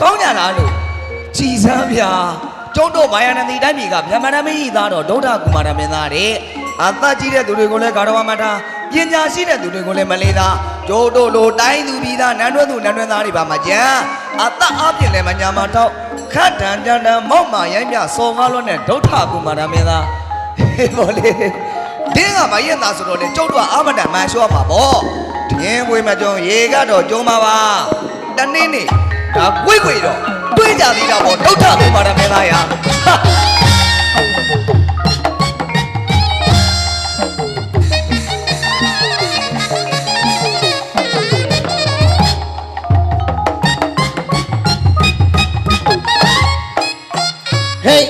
ကောင်းကြလားလို့ကြည်စမ်းဗျာကျုံတို့မာယာနန္ဒီတိုင်းပြည်ကဗြဟ္မဏမင်းကြီးသားတော်ဒုဋ္ဌကုမာရမင်းသားတဲ့အသက်ကြီးတဲ့သူတွေကိုလည်းဂါရဝမထားပညာရှိတဲ့သူတွေကိုလည်းမလေးသားကျုံတို့လိုတိုင်းသူပြည်သားနန်းတွဲသူနန်းတွဲသားတွေပါမကြမ်းအသက်အပြည့်လည်းမညာမတော့ခတ်တန်တန်တန်မောက်မာရိုင်းပြစော်ကားလွန်းတဲ့ဒုဋ္ဌကုမာရမင်းသားဟေးဘောလေတင်းကမရက်သားဆိုတော့လေကျုပ်တို့ကအမတန်မှန်လျှော့ပါဗောတင်းဝေးမကြုံရေကတော့ကျုံပါပါတနေ့နေ့ ဒါကွိတ်ကွိတ်တော့တွေးကြသေးတာဗောဒုဋ္ဌကုမာရမင်းသားရာဟာဟေး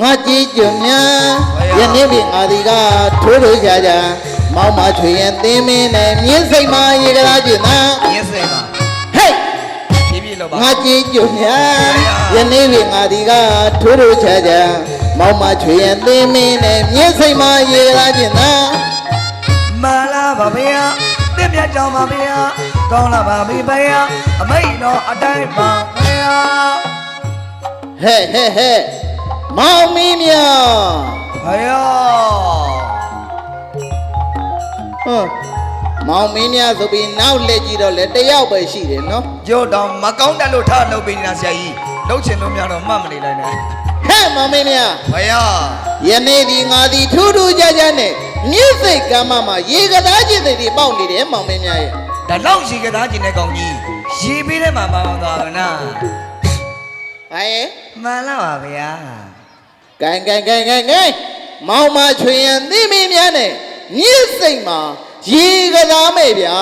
ငါကြည်ကြွများယနေ့ပြင်ငါဒီကထိုးထိုးကြကြမောင်းမချွေရင်သင်းမင်းနဲ့မြင်းစိတ်မရေကလားကျင်သာရင်းစိတ်ပါ ဟေးဖြည်းဖြည်းလို့ပါငါကြည်ကြွများယနေ့ပြင်ငါဒီကထိုးထိုးကြကြမောင်းမချွေရင်သင်းမင်းနဲ့မြင်းစိတ်မရေကလားကျင်သာမာလာပါဗျာတင့်မြတ်ကြောင်ပါဗျာကောင်းလာပါပြီဗျာအမိတ်တော်အတိုင်းပါဗျာဟဲ့ဟဲ့ဟဲ့မောင်မင်းမြောင်ဗျာဟွန်း မောင်မင်းများဆိုပြီးနောက်လက်ကြည့်တော့လေတယောက်ပဲရှိတယ်နော်ကျို့တော့မကောင်းတက်လို့ထားလုပ်ပေးနေတာဆရာကြီးလှုပ်ချင်လို့များတော့မှတ်မနေလိုက်နဲ့ဟဲ့မောင်မင်းများဗျာယနေ့ဒီငါဒီထူးထူးခြားခြားနဲ့မြစ်စိတ်ကမ်းမမှာရေကသားကျစ်တွေပေါက်နေတယ်မောင်မင်းများရဲ့ဒါလောက်ရှိကသားကျင်တဲ့ကောင်ကြီးရေပေးတဲ့မှာမအောင်သွားဘူးနာဟာရဲ့မှန်လားပါဗျာဂိုင်ဂိုင်ဂိုင်ဂိုင်ဂိုင်မောင်မချွေရင်သိမင်းများနဲ့မြစ်စိတ်မှာ ရေကသားမဲ့ဗျာ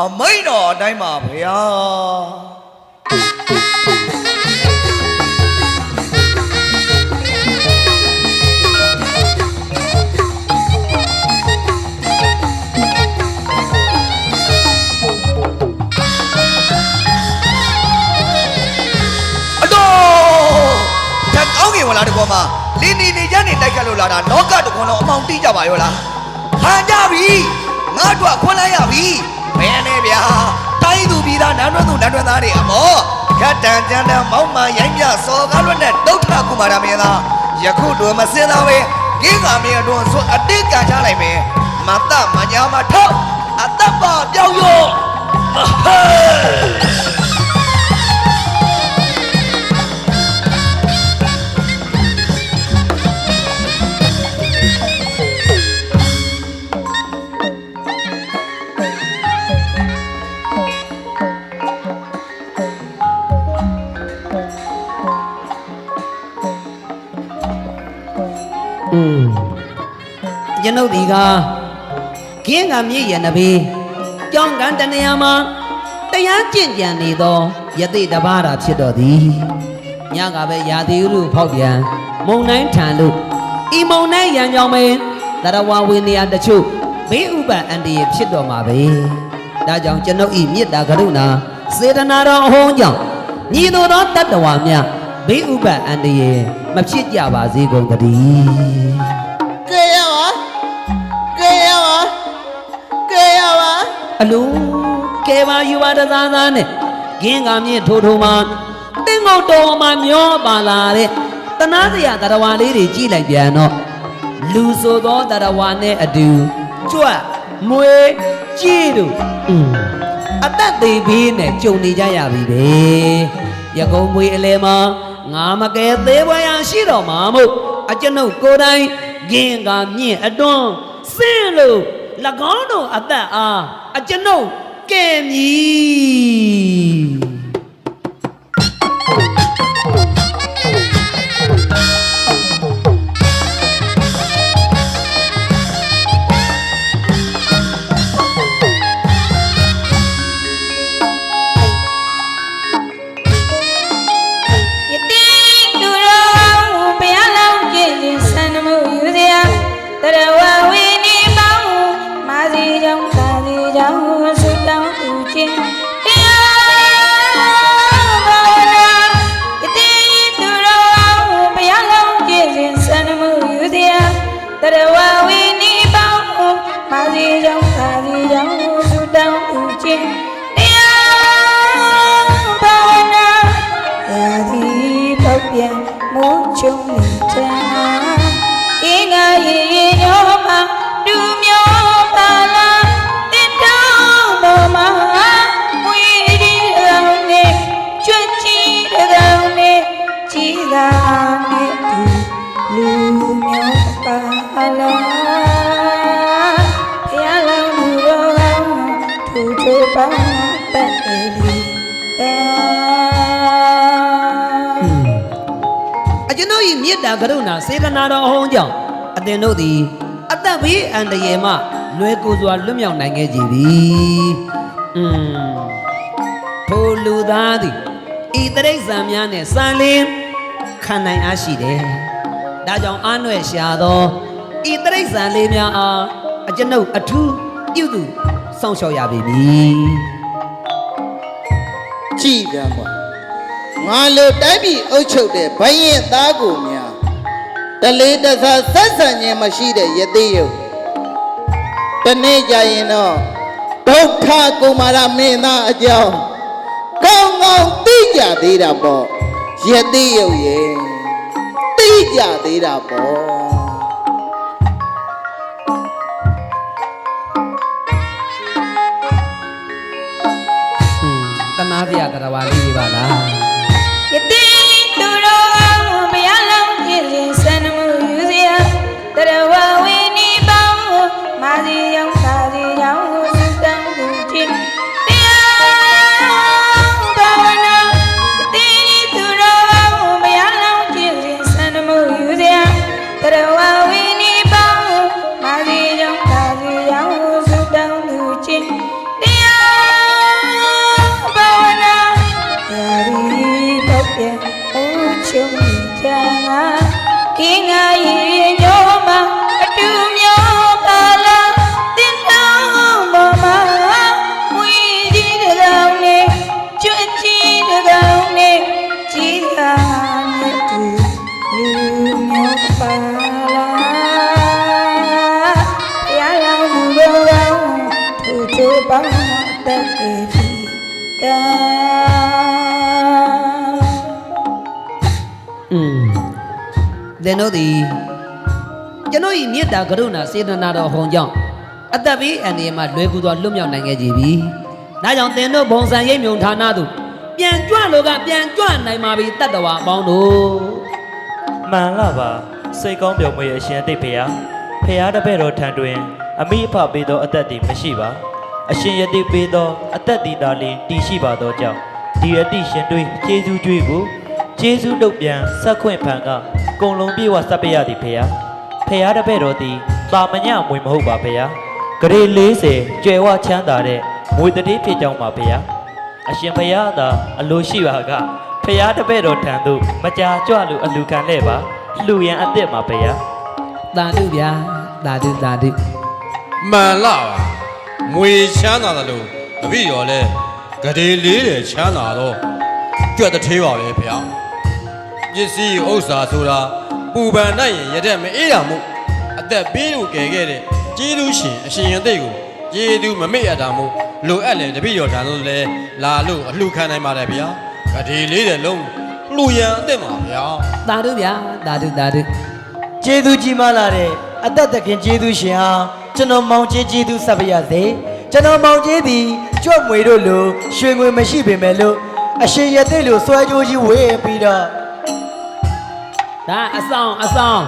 အမိတ်တော်အတိုင်းပါဗျာအတော်ဓာတ်ကောင်းကင်ဝလာတကောမှာလင်းနေနေကြနေတိုက်ခတ်လို့လာတာလောကတကွန်းလုံးအမောင်တိကြပါရောလားဟန်ကြပြီ ငါတို့ခွန်းလိုက်ရပြီဘယ်နဲ့ဗျာတိုင်းသူပြည်သားနန်းတွန်းသူနန်းတွန်းသားတွေအမောခတ်တန်ကြမ်းတန်မောက်မှန်ရိုင်းပြစော်ကားလွတ်တဲ့ဒုဋ္ဌကုမာရမင်းသားယခုတို့မစင်သားပဲဂင်းကမင်းအတွန်းဆိုအတိတ်ကချလိုက်မယ်မတမညာမထောက်အတ္တပပြောက်ရောအဟဲ့ ကျွန်ုပ်ဒီကကင်းကမြည်ရနဘေးကြောင်းကန်တနေရာမှာတရားကျင့်ကြံနေသောယသိတပါးတာဖြစ်တော်သည်ညကပဲရာသီဥတုဖောက်ပြန်မုံတိုင်းထန်လို့ဤမုံတိုင်းရန်ကြောင်ပဲတရဝဝင်းနေရာတချို့ဘေးဥပအန္တရာယ်ဖြစ်တော်မှာပဲဒါကြောင့်ကျွန်ုပ်ဤမေတ္တာကရုဏာစေတနာတော်အဟောင်းကြောင့်ညီတို့သောတတ္တဝါများဘေးဥပအန္တရာယ်မဖြစ်ကြပါစေကုန်သတည်း အလူကဲပါယူပါတသားသားနဲ့ဂင်းကမြင့်ထိုးထိုးမှတင်းငုတ်တော်မှာမျောပါလာတဲ့တနာစရာတရဝါလေးတွေကြည့်လိုက်ပြန်တော့လူဆိုသောတရဝါနဲ့အတူကြွတ်မွေကြည့်တို့อืมအသက်သေးပြီးနဲ့ကြုံနေကြရပြီပဲရကုံမွေအလဲမှာငါမကဲသေးပွဲရရှိတော့မှာမို့အကျွန်ုပ်ကိုယ်တိုင်ဂင်းကမြင့်အတွန်းစင်းလို့၎င်းတို့အသက်အား အကျွန်ုပ်ကဲ့မြည် တ္တာကရုဏာစေတနာတော်ဟောင်းကြောင့်အသင်တို့သည်အသက်ဘေးအန္တရာယ်မှလွယ်ကူစွာလွတ်မြောက်နိုင်ခဲ့ကြပြီ။อืมထိုလူသားသည်ဤတရိစ္ဆာန်များနှင့်စံလင်းခံနိုင်အားရှိတယ်။ဒါကြောင့်အာနွယ်ရှာသောဤတရိစ္ဆာန်လေးများအားအကျွန်ုပ်အထူးပြုသူစောင့်ရှောက်ရပေမည်ကြည်ပြန်ပါငါလိုတိုင်းပြည်အုပ်ချုပ်တဲ့ဘရင်သားကိုများ တလေးတစားဆက်ဆံခြင်းမရှိတဲ့ယသိယုတ်တနေ့ကြရင်တော့ဒုက္ခကုမာရမင်းသားအကြောင်းကောင်းကောင်းသိကြသေးတာပေါ့ယသိယုတ်ရဲ့သိကြသေးတာပေါ့။อืมတနာပြတရားဝါလေးတွေပါလား။ သင်တို့သည်ကျွန်ုပ်၏မေတ္တာကရုဏာစေတနာတော်ဟောင်းကြောင့်အသက်ဘေးအန္တရာယ်မှလွယ်ကူစွာလွတ်မြောက်နိုင်ခဲ့ကြပြီ။ဒါကြောင့်သင်တို့ဘုံစံရိပ်မြုံဌာနသို့ပြန်ကြွလို့ကပြန်ကြွနိုင်ပါပြီတတ္တဝါအပေါင်းတို့မှန်လားပါစိတ်ကောင်းပြောမွေအရှင်တိတ်ဖေယဖေယတပည့်တော်ထံတွင် အမိအဖပေးသောအသက်သည်မရှိပါအရှင်ယတိပေးသောအသက်သည်သာလျှင်တည်ရှိပါသောကြောင့်ဒီအတိရှင်တွေကျေးဇူးကြွေးကိုကျေးဇူးတုတ်ပြန်ဆက်ခွင့်ဖန်က ကုံလုံးပြေဝဆက်ပရသည်ဖေယဖေယတပည့်တော်သည်တာမညမွေမဟုတ်ပါဖေယဂရေ40ကျွယ်ဝချမ်းသာတဲ့မွေတတိဖြစ်ကြောင်းပါဖေယအရှင်ဖေယသာအလိုရှိပါကဖျားတပည့်တော်ထံသို့မကြာကြွလို့အလူခံလဲ့ပါလှူရန်အစ်စ်မှာဖျားသာဓုဗျာသာဓုသာဓုမှန်လားပါမွေချမ်းသာတယ်လို့တပည့်တော်လဲဂရေလေးတယ်ချမ်းသာတော့ကြွက်တထေးပါပဲဗျာပ စ္စည်းဥစ္စာဆိုတာပူပန်နိုင်ရင်ရတဲ့မအေးတာမို့အသက်ပေးလို့ကယ်ခဲ့တဲ့ကျေးဇူးရှင်အရှင်ရင်သိတ်ကိုကျေးဇူးမမေ့ရတာမို့လိုအပ်ရင်တပည့်တော်ထံလို့လဲလာလို့အလှခံနိုင်ပါတယ်ဗျာဂရေလေးတယ်လုံးလှူရန်အစ်စ်ပါဗျာသာဓုဗျာသာဓုသာဓုကျေးဇူးကြီးမားလာတဲ့အသက်တခင်ကျေးဇူးရှင်ဟာကျွန်တော်မောင်ကျေးကျေးဇူးဆက်ပါရစေကျွန်တော်မောင်ကျေးသည်ကြွတ်မွေတို့လိုရွှေငွေမရှိပေမဲ့လို့အရှင်ရတဲ့လိုစွဲကြိုးကြီးဝေးပြီးတော့ ဒါအဆောင်အဆောင်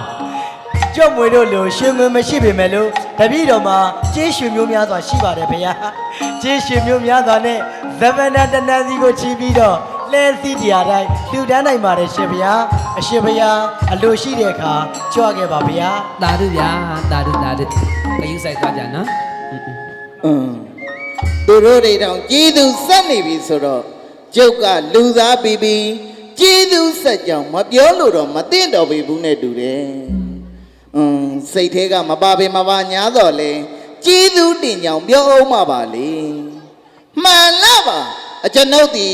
ကျွတ်မွေတို့လိုရှင်ငွေမရှိပေမဲ့လို့တပည့်တော်မှာကျေးရွှေမျိုးများစွာရှိပါတယ်ဗျာကျေးရွှေမျိုးများစွာနဲ့ဇဗနာတနန်းစီကိုချီးပြီးတော့လဲစီတရားတိုင်းလူတန်းနိုင်ပါတယ်ရှင်ဗျာအရှင်ဗျာအလိုရှိတဲ့အခါကြွခဲ့ပါဗျာတာဓုဗျာတာဓုတာဓုခယူဆိုင်သွားကြနော်อืมသူတို့တွေတောင်ကျေးဇူးဆက်နေပြီဆိုတော့ကျုပ်ကလူစားပြီးပြီး ကျေးဇူးဆက်ကြောင်မပြောလို့တော့မသိတော့ပြီဘူးနဲ့တူတယ်อืมစိတ်ထဲကမပါပင်မပါညာတော့လေကျေးဇူးတင်ကြောင်ပြောအောင်မှာပါလေမှန်လားပါအကျွန်ုပ်ဒီ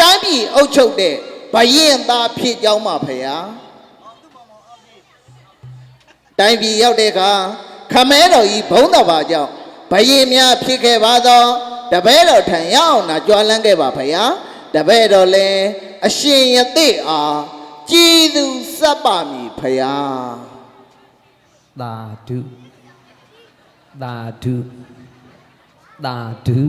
တိုင်းပြည်အုပ်ချုပ်တဲ့ဘရင်သားဖြစ်ကြောင်းပါဖေဟာတိုင်းပြည်ရောက်တဲ့အခါခမဲတော်ကြီးဘုံတော်ပါကြောင့်ဘယင်များဖြစ်ခဲ့ပါသောတပည့်တော်ထံရအောင်နာကြွားလန်းခဲ့ပါဖယား တပည့်တော်လည်းအရှင်ယသိအားကျေးဇူးဆက်ပါမည်ဖယာသာဓုသာဓုသာဓု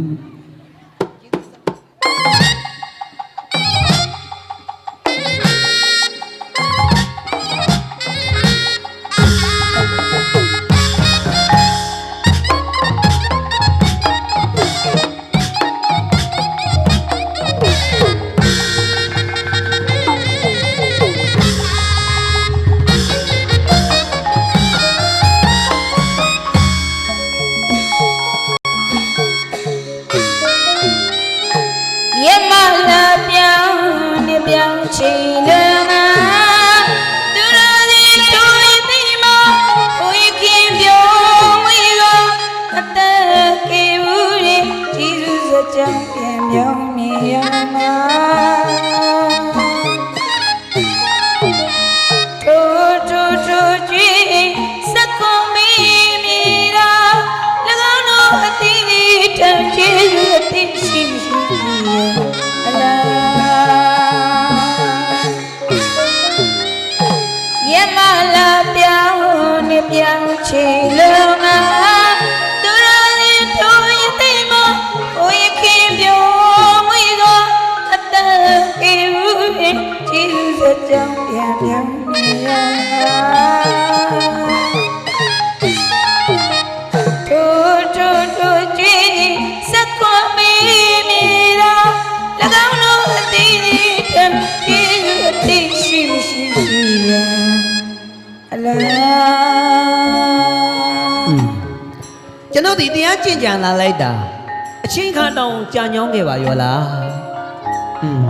တော်ဒီတရားကျင့်ကြံလာလိုက်တာအချင်းခါတောင်ကြာညောင်းခဲ့ပါရောလားอืม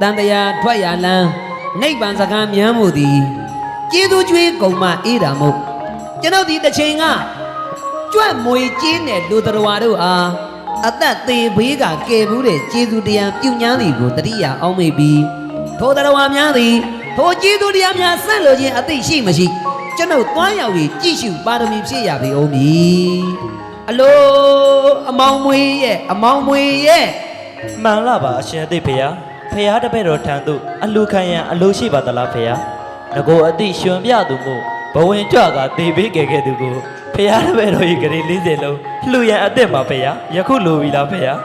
တန်တရားထွက်ရလန်းနိဗ္ဗာန်စကားမြန်းမှုသည်ကျေးဇူးကျွေးကုန်မှအေးတာမို့ကျွန်တော်ဒီတစ်ချိန်ကကြွက်မွေကျင်းတဲ့လူတော်ဝါတို့အားအသက်သေးဘေးကကယ်ဘူးတဲ့ကျေးဇူးတရားပြုညမ်းသည်ကိုတတိယအောင်မိပြီးထိုတော်ဝါများသည်ထိုကျေးဇူးတရားများဆက်လို့ခြင်းအသိရှိမရှိ ကျွန်ုပ်သွားရောက်ပြီးကြည့်ရှုပါရမီဖြည့်ရပြီအောင်ပြီအလိုအမောင်မွေရဲ့အမောင်မွေရဲ့မှန်လားပါအရှင်အသိဖေယားဖေယားတပည့်တော်ထံသို့အလူခံရန်အလိုရှိပါသလားဖေယားငကိုအတိရှင်ပြသူမို့ဘဝင်ကြွကတေပေးခဲ့ခဲ့သူကိုဖေယားတပည့်တော်ဤဂရီ40လုံးလှူရန်အစ်စ်ပါဖေယားယခုလိုပြီလားဖေယား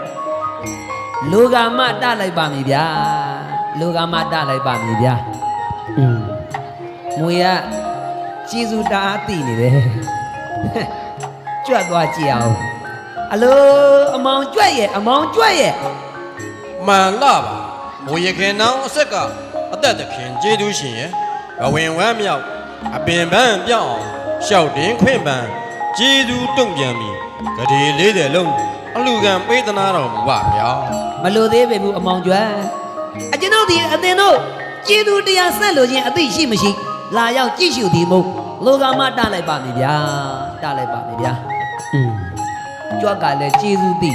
လူကမတလိုက်ပါမည်ဗျာလူကမတလိုက်ပါမည်ဗျာอืมမွေက ကျေးဇူးတအားသိနေတယ်ကြွတ်သွားကြည့်အောင်အလိုအမောင်ကြွက်ရဲ့အမောင်ကြွက်ရဲ့မှန်လားပါမွေရခင်နောင်အဆက်ကအသက်သခင်ကျေးဇူးရှင်ရဲ့ဘဝင်ဝမ်းမြောက်အပင်ပန်းပြောင်းအောင်ရှောက်တင်ခွင့်ပန်းကျေးဇူးတုံ့ပြန်ပြီးဂရေ40လုံးအလူကံပေးသနာတော်မူပါဗျာမလိုသေးပေဘူးအမောင်ကြွက်အကျွန်ုပ်ဒီအသင်တို့ကျေးဇူးတရားဆက်လို့ခြင်းအသိရှိမရှိ လာရောက်ကြည့်ရှုသည်မို့လူကမတလိုက်ပါမည်ဗျာတလိုက်ပါမည်ဗျာอืมကြွက်ကလည်းကျေးဇူးသိ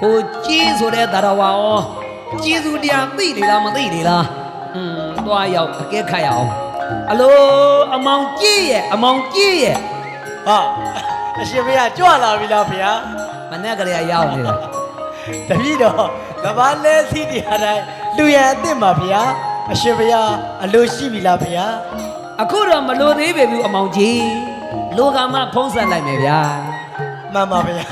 ဟိုကျေးဆိုတဲ့သရဝါဩကျေးဇူးတရားသိနေလားမသိနေလားอืมသွားရောက်အကဲခတ်ရအောင်အလိုအမောင်ကြည့်ရဲ့အမောင်ကြည့်ရဲ့ ဟာအရှင်ဘုရားကြွလာပြီလားဗျာ မနေ့ကလေးကရောက်နေတာ တပည့်တော်ကဘာလဲစီးတရားတိုင်းလူရန်အစ်စ်ပါဗျာ အရှင်ဘုရားအလိုရှိပြီလားဗျာ အခုတော့မလိုသေးပေဘူးအမောင်ကြီးလူကမှဖုံးဆက်လိုက်မယ်ဗျာ မှန်ပါဗျာ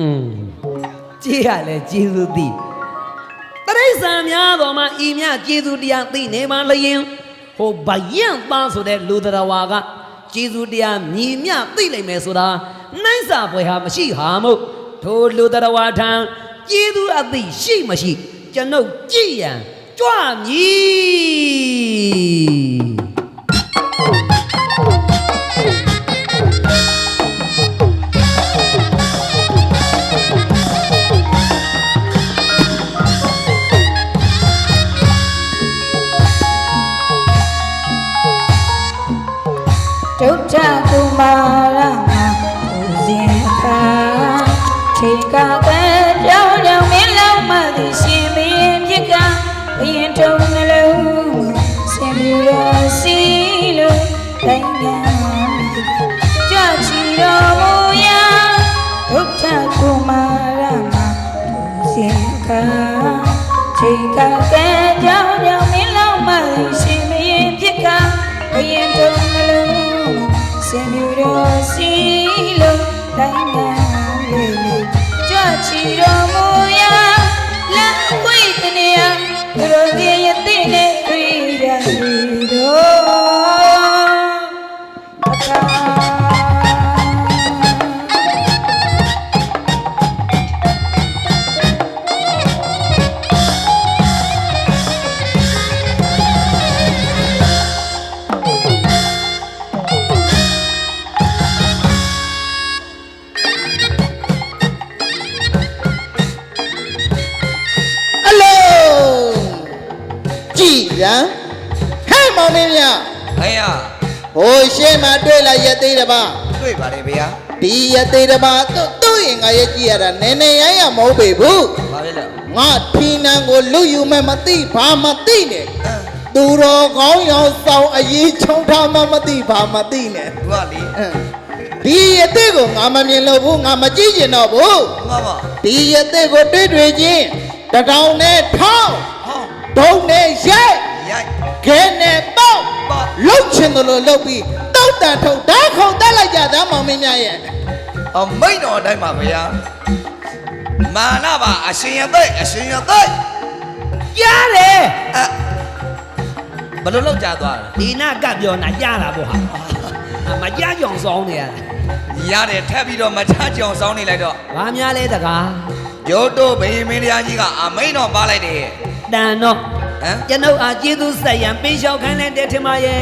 อืมကြည်ရလဲကျေးဇူးသိတရိษံများတော်မှာဤမြကျေးဇူးတရားသိနေမှလျင်ဟိုဗယံသားဆိုတဲ့လူတော်ဝါကကျေးဇူးတရားမြည်မြသိလိုက်မယ်ဆိုတာနှိုင်းစာပွဲဟာမရှိဟာမို့ထိုလူတော်ဝါထံကျေးဇူးအသိရှိမရှိ ကျွန်ုပ်ကြည်ရန်ကြွမည် ရသေးတယ်ပါသူ့သူ့ရင်ငါရဲ့ကြည့်ရတာနည်းနည်းရမ်းရမဟုတ်ပေဘူးဘာလဲလဲငါထီနန်းကိုလူယူမဲ့မသိဘာမသိနဲ့သူတော်ကောင်းရောင်ဆောင်အရေးချုံထားမှမသိဘာမသိနဲ့သူကလေအင်းဒီရသေးကိုငါမမြင်လို့ဘူးငါမကြည့်ကျင်တော့ဘူးငါမဒီရသေးကိုတွေ့တွေ့ချင်းတထောင်နဲ့ထောင်းဟောဒုံနဲ့ရိုက်ရိုက်ခဲနဲ့ပေါက်ပေါ့လှုပ်ချင်တယ်လို့လှုပ်ပြီးတောက်တန်ထုတ်ဓာတ်ခုံတက်လိုက်ကြသားမောင်မင်းများရဲ့ အမိတ်တော်အတိုင်းပါဗျာမာနပါအရှင်ရသိအရှင်ရသိကြားတယ်အဘယ်လိုလောက်ကြသွားလဲဒီနာကပြောနာကြားတာပေါ့ဟာအမကြားကြောင်ဆောင်နေရတာရတယ်ထပ်ပြီးတော့မချကြအောင်စောင်းနေလိုက်တော့ဘာများလဲတကားရုတ်တို့ဘေးမင်းတရားကြီးကအမိန်တော်ပါလိုက်တယ်တန်တော့ ဟမ်ကျွန်ုပ်အားကျေးဇူးဆက်ရန်ပေးလျှောက်ခိုင်းလိုက်တဲ့ထင်ပါရဲ့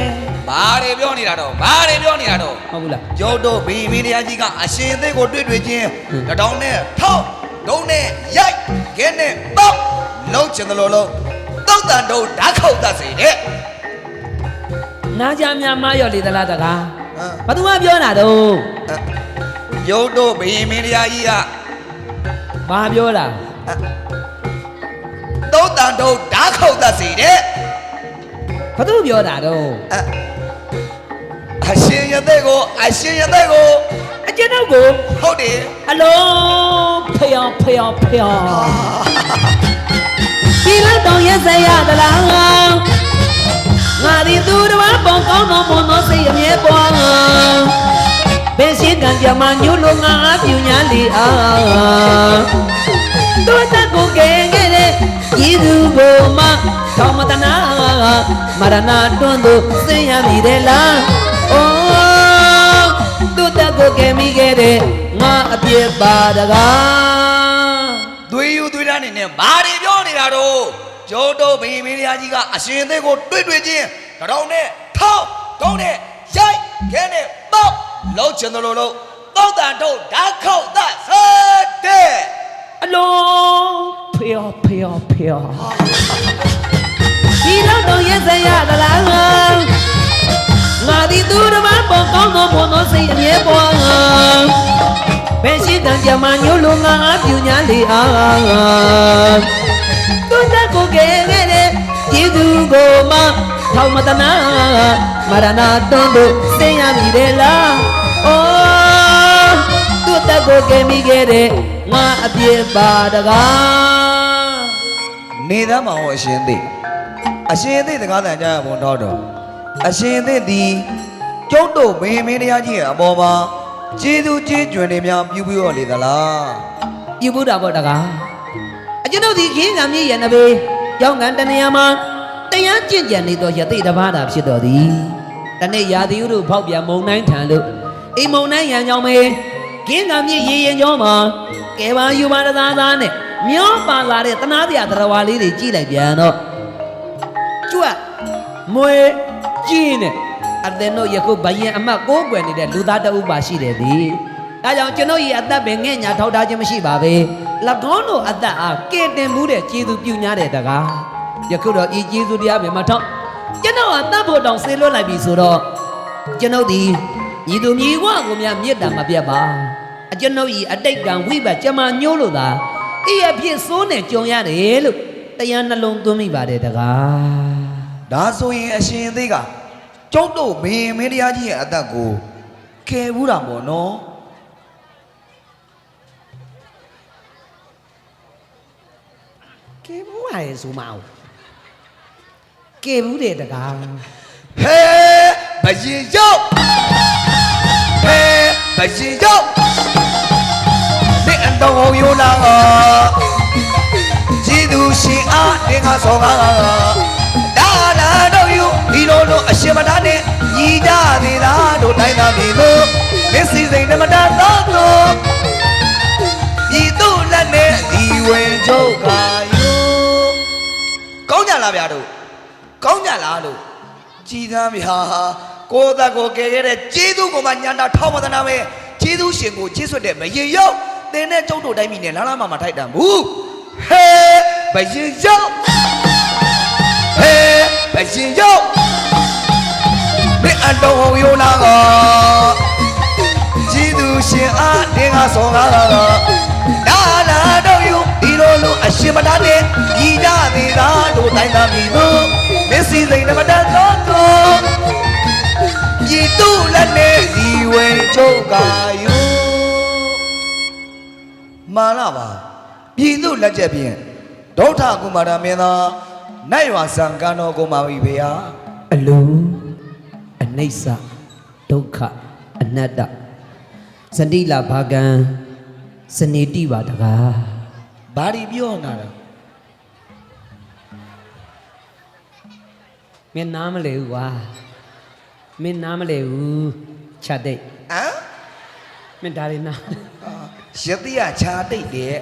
ဘာတွေပြောနေတာတော့ဘာတွေပြောနေတာတော့ဟုတ်ဘူးလားရုတ်တို့ဘေးမင်းတရားကြီးကအရှင်အသေးကိုတွေ့တွေ့ချင်းတတောင်းနဲ့ထောက်ဒုံနဲ့ရိုက်ခဲနဲ့ပေါက်လုံးချင်တယ်လို့လုံးတောက်တန်တော့ဓာတ်ခုတ်တတ်စေတဲ့နားကြများမရော့လေသလားတကားဟမ်ဘာသူမှပြောတာတော့ရုတ်တို့ဘေးမင်းတရားကြီးကဘာပြောတာတောက်တန်တော့ ဓာတ်ခုတ်တတ်စေတဲ့ဘာသူပြောတာတော့အရှင်ရတဲ့ကိုအရှင်ရတဲ့ကိုအကျွန်ုပ်ကိုဟုတ်တယ်အလုံးဖျော်ဖျော်ဖျော်ဒီလောက်တော့ရက်စရသလားငါဒီသူတော်ပေါကောင်းသောမွန်သောစိတ်အမြဲပွားဘယ်ရှိကံကြမှာညို့လိုငါအပြူညာလီအားတို့တကိုကဲခဲ့တဲ့ ဤသူကိုမှသောမတနာမရဏတွန်းသူဆင်းရမည်တဲ့လားအိုးတို့တကိုကဲမိခဲ့တဲ့ငါအပြစ်ပါတကားသွေးယူသွေးသားနေနဲ့ဘာတွေပြောနေတာတော့ကျိုးတို့ဘေးမင်းတရားကြီးကအရှင်အသေးကိုတွေ့တွေ့ချင်းတရောင်နဲ့ထောက်ကောင်းနဲ့ရိုက်ခဲနဲ့ပေါက်လုံးချင်တယ်လို့လို့တောက်တန်တော့ဓာတ်ခုတ်သစတဲ့ အလုံးဖျော်ဖျော်ဖျော်ဒီတော့တော့ရက်စရသလားငါဒီသူတော်ဘာပေါ်ကောင်းသောဘုံသောစိတ်အမြဲပွားဘယ်ရှိကံကြမှာညို့လိုငါအပြူညာလေအားသူတက်ကိုကဲခဲ့တဲ့ကျေးဇူးကိုမှထောက်မတနာမရဏတွန်းတို့ဆင်းရမည်တဲ့လားအိုးသူတက်ကိုကဲမိခဲ့တဲ့ ငါအပြစ်ပါတကားနေသားမအောင်အရှင်သေးအရှင်သေးတကားတန်ကြရဘုံတော်တော်အရှင်သေးဒီကျုပ်တို့ဘေးမင်းတရားကြီးရဲ့အပေါ်မှာကျေးဇူးကျေးကျွင်တွေများပြုပြီးတော့လေသလားပြုဘူးတာပေါ့တကားအကျွန်ုပ်ဒီခင်းကမြေရနဘေကြောင်းကန်တနေရာမှာတရားကျင့်ကြံနေသောယသိတပါးတာဖြစ်တော်သည်တနေ့ရာသီဥတုဖောက်ပြန်မုံတိုင်းထံလို့အိမ်မုံတိုင်းရန်ကြောင်းမေခင်းကမြေရေရင်ကျောင်းမှာ ကဲပါယူပါတသားသားနဲ့မျောပါလာတဲ့တနာစရာတရဝါလေးတွေကြည့်လိုက်ပြန်တော့ကျွတ်မွေကြည့်နေအသင်တို့ယခုဘယင်အမတ်ကိုးကွယ်နေတဲ့လူသားတအုပ်ပါရှိတယ်သည်ဒါကြောင့်ကျွန်ုပ်၏အသက်ပင်ငဲ့ညာထောက်ထားခြင်းမရှိပါပဲ၎င်းတို့အသက်အားကဲတင်မှုတဲ့ကျေးဇူးပြုညာတဲ့တကားယခုတော့ဤကျေးဇူးတရားပင်မထောက်ကျွန်တော်အသက်ဖို့တောင်ဆေးလွတ်လိုက်ပြီဆိုတော့ကျွန်ုပ်သည်ညီသူညီဝကိုများမေတ္တာမပြတ်ပါ အကျွန်ုပ်၏အတိတ်ကံဝိဘတ်ကျမညိုးလို့သာဤအဖြစ်စိုးနဲ့ကြုံရတယ်လို့တရားနှလုံးသွင်းမိပါတယ်တကားဒါဆိုရင်အရှင်သေးကကျုပ်တို့ဘေးမင်းတရားကြီးရဲ့အသက်ကိုကယ်ဘူးတာပေါ့နော်ကဲဘူးဟာရဲ့ဆိုမအောင်ကဲဘူးတဲ့တကားဟဲဘရင်ရောက်ဟဲဘရင်ရောက်နေအ တော်ယိုနာကြည်သူရှင်အားတင်ငါဆောကားဒါလာတော့ယူဒီလိုလိုအရှင်မသားနဲ့ညီကြသေးတာတို့တိုင်းသားပြည်သူမစ္စည်းစိန်ဓမ္မတာတော့တို့ဤသူလက်နဲ့ဒီဝင်ချုပ်ကယူကောင်းကြလားဗျာတို့ကောင်းကြလားလို့ကြည်သားဗျာကိုယ်သက်ကိုကယ်ခဲ့တဲ့ကျေးဇူးကိုမှညံတာထောက်မသနာပဲကျေးဇူးရှင်ကိုကျေးဇူးတဲ့မရင်ရောက် တင်းတဲ့ကျုပ်တို့တိုင်းပြည်နဲ့လာလာမမထိုက်တန်ဘူးဟဲဘရင်ရောက်ဟဲဘရင်ရောက်မင်းအတော်ဟောယိုနာကကျေးဇူးရှင်အားတင်းကဆောကားကဒါလာတော့ယူဒီလိုလိုအရှင်မသားနဲ့ညီကြသေးတာတို့တိုင်းသားပြည်သူမစ္စည်းစိန်နမတန်တော်တော်ဤသူလက်နဲ့ဒီဝင်ချုပ်ကယူ မာလာပါပြည်သူလက်ချက်ဖြင့်ဒုဋ္ဌကုမာရမင်းသားနိုင်ဝဆံကံတော်ကိုမာပြီဗျာအလုံးအနိစ္စဒုက္ခအနတ္တစတိလာဘာကံစနေတိပါတကားဘာဒီပြောနာလဲမင်းနားမလဲဘူးကွာမင်းနားမလဲဘူးချက်တိတ်ဟမ်မင်းဒါရီနား ယတိယခြာတိတ်တယ်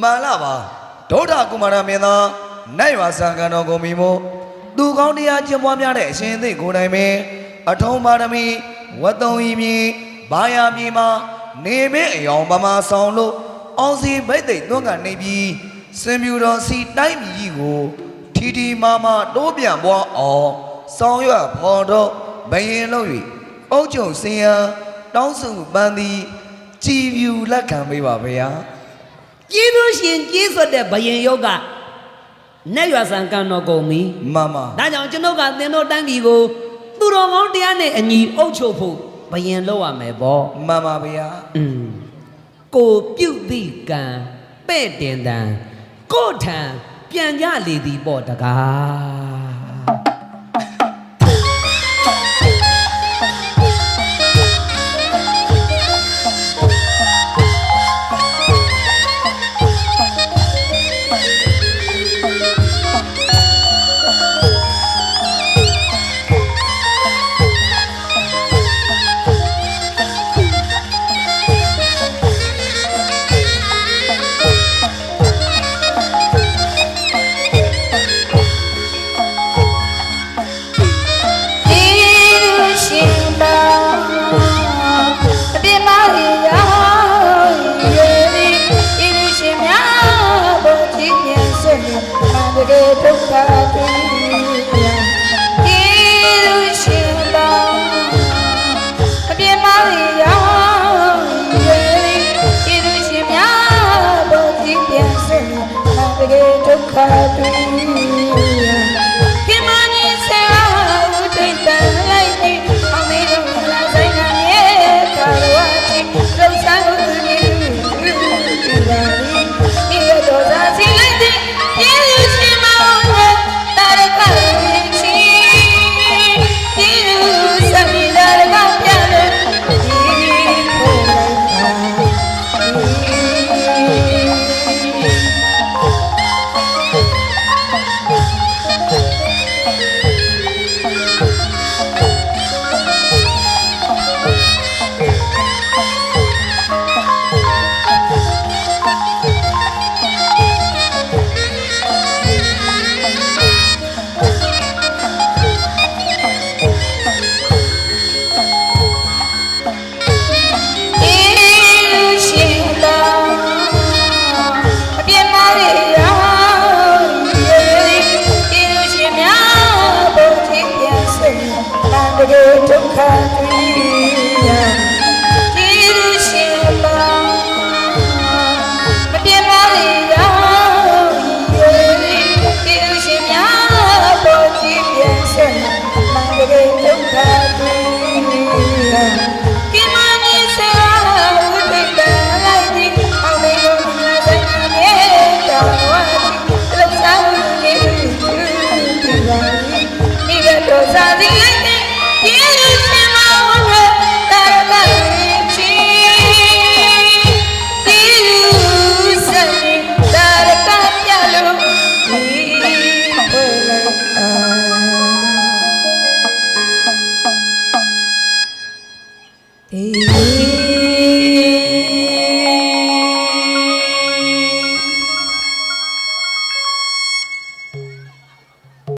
မာလာပါဒုဋ္ဌကုမာရမင်းသားနိုင်ဝဆံကံတော်ကိုမီမို့သူကောင်းတရားကျင့်ပွားများတဲ့အရှင်သစ်ကိုယ်တိုင်ပင်အထုံးပါရမီဝတ်တုံဤမြေဘာယာမြေမှာနေမင်းအယောင်ပမာဆောင်လို့အောင်စီဘိတ်သိက်သွန်းကနေပြီးစင်မြူတော်စီတိုင်းပြည်ကြီးကိုထီထီမာမာတိုးပြန်ပွားအောင်ဆောင်ရွက်ဖော်တော့ဘယင်လို့၍အုတ်ချုပ်စင်ရန်တောင်းစုပန်းသည် ကြည်ပြူလက်ခံပေးပါဗျာကျေးဇူးရှင်ကျေးဇူးတဲ့ဘယင်ယုတ်ကနဲ့ရွာဆံကံတော်ကုန်ပြီမမဒါကြောင့်ကျွန်ုပ်ကသင်တို့တိုင်းပြည်ကိုသူတော်ကောင်းတရားနဲ့အညီအုပ်ချုပ်ဖို့ဘယင်လောက်ရမယ်ပေါ့မမဗျာอืมကိုပြုတ်သည့်ကံပဲ့တင်တံကိုထံပြန်ကြလေသည်ပေါ့တကား